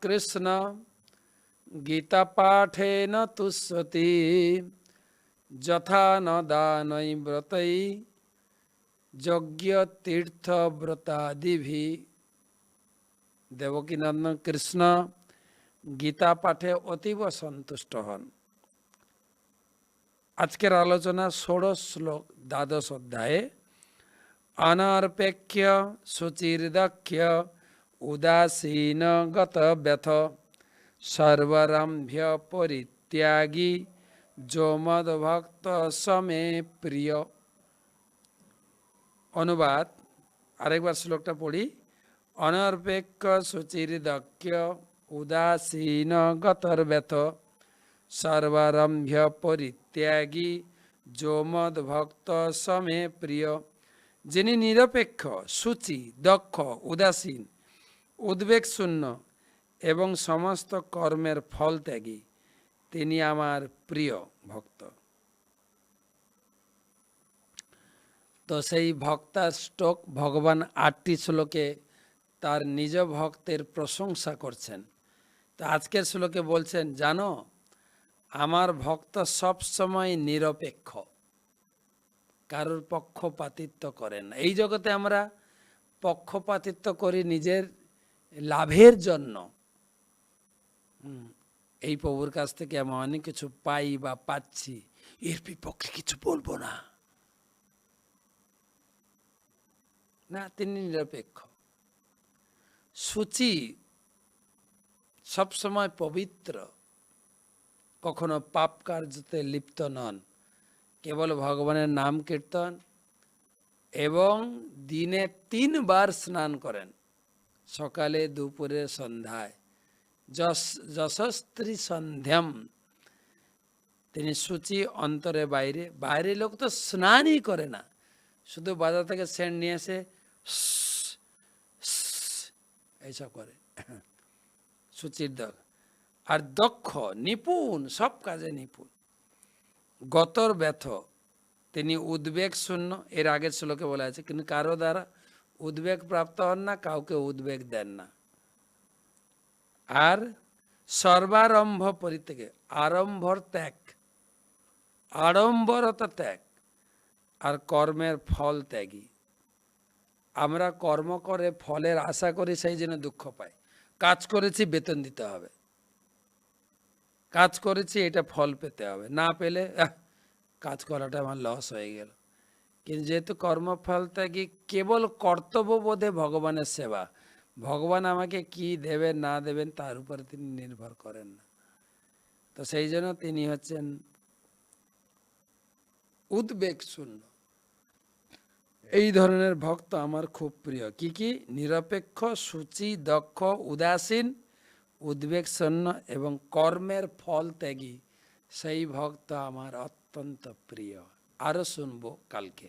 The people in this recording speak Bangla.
কৃষ্ণ গীতা পাঠেন তুষ্যতি যথা ন দানৈ ব্রতৈ যজ্ঞ তীর্থ ব্রতাদিভি দেবকী নন্দন কৃষ্ণ গীতা পাঠে অতীব সন্তুষ্ট হন আজকের আলোচনা ষোড়শ শ্লোক দ্বাদশ অধ্যায়ে অনর্পেক্ষ শুচির্দক্ষ উদাসীন গত ব্যথ সর্বরম্ভ্য পরিত্যাগী যোমদ ভক্ত সমে প্রিয় অনুবাদ আরেকবার শ্লোকটা পড়ি অনর্পেক্ষ শুচির্দক্ষ উদাসীন গতর ব্যথ সর্বারম্ভ্য পরিত্যাগী যোমদ ভক্ত সমে প্রিয় যিনি নিরপেক্ষ সূচি দক্ষ উদাসীন উদ্বেগ শূন্য এবং সমস্ত কর্মের ফল ত্যাগী। তিনি আমার প্রিয় ভক্ত। তো সেই ভক্তা স্টোক ভগবান আটটি শ্লোকে তার নিজ ভক্তের প্রশংসা করছেন। তো আজকের শ্লোকে বলছেন, জানো, আমার ভক্ত সব সময় নিরপেক্ষ, কারোর পক্ষপাতিত্ব করেন এই জগতে আমরা পক্ষপাতিত্ব করি নিজের লাভের জন্য। এই প্রভুর কাছ থেকে আমি অনেক কিছু পাই বা পাচ্ছি, এর বিপক্ষে কিছু বলব না। না, তিনি নিরপেক্ষ। সূচি সবসময় পবিত্র। কখনো পাপ কার্যতে লিপ্ত নন। কেবল ভগবানের নাম কীর্তন এবং দিনে তিনবার স্নান করেন। সকালে দুপুরে সন্ধ্যায়। যশ, যশস্ত্রী সন্ধ্যাম। তিনি সূচি অন্তরে বাইরে বাইরে লোক তো স্নানই করে না। শুধু বাজার থেকে সেন্ট নিয়ে এসে এইসব করে। সূচির দল। আর দক্ষ, নিপুণ, সব কাজে নিপুণ। গতর ব্যথ। তিনি উদ্বেগ শূন্য। এর আগের শ্লোকে বলা আছে, কিন্তু কারও দ্বারা উদ্বেগ প্রাপ্ত হন না, কাউকে উদ্বেগ দেন না। আর সর্বারম্ভ পরিত্যাগে, আরম্ভর ত্যাগ, আড়ম্বরতা ত্যাগ, আর কর্মের ফল ত্যাগী। আমরা কর্ম করে ফলের আশা করি সেই জন্য দুঃখ পাই। কাজ করেছি, বেতন দিতে হবে। কাজ করেছি, এটা ফল পেতে হবে। না পেলে কাজ করাটা আমার লস হয়ে গেল। কিন্তু যেহেতু কর্মফল ত্যাগী, কেবল কর্তব্যবোধে ভগবানের সেবা। ভগবান আমাকে কি দেবেন, না দেবেন, তার উপরে তিনি নির্ভর করেন না। তো সেই জন্য তিনি হচ্ছেন উদ্বেগ শূন্য। এই ধরনের ভক্ত আমার খুব প্রিয়। কি কি? নিরপেক্ষ, সূচি, দক্ষ, উদাসীন, উদ্বেগ শূন্য এবং কর্মের ফল ত্যাগী। সেই ভক্ত আমার অত্যন্ত প্রিয়। আরও শুনব কালকে।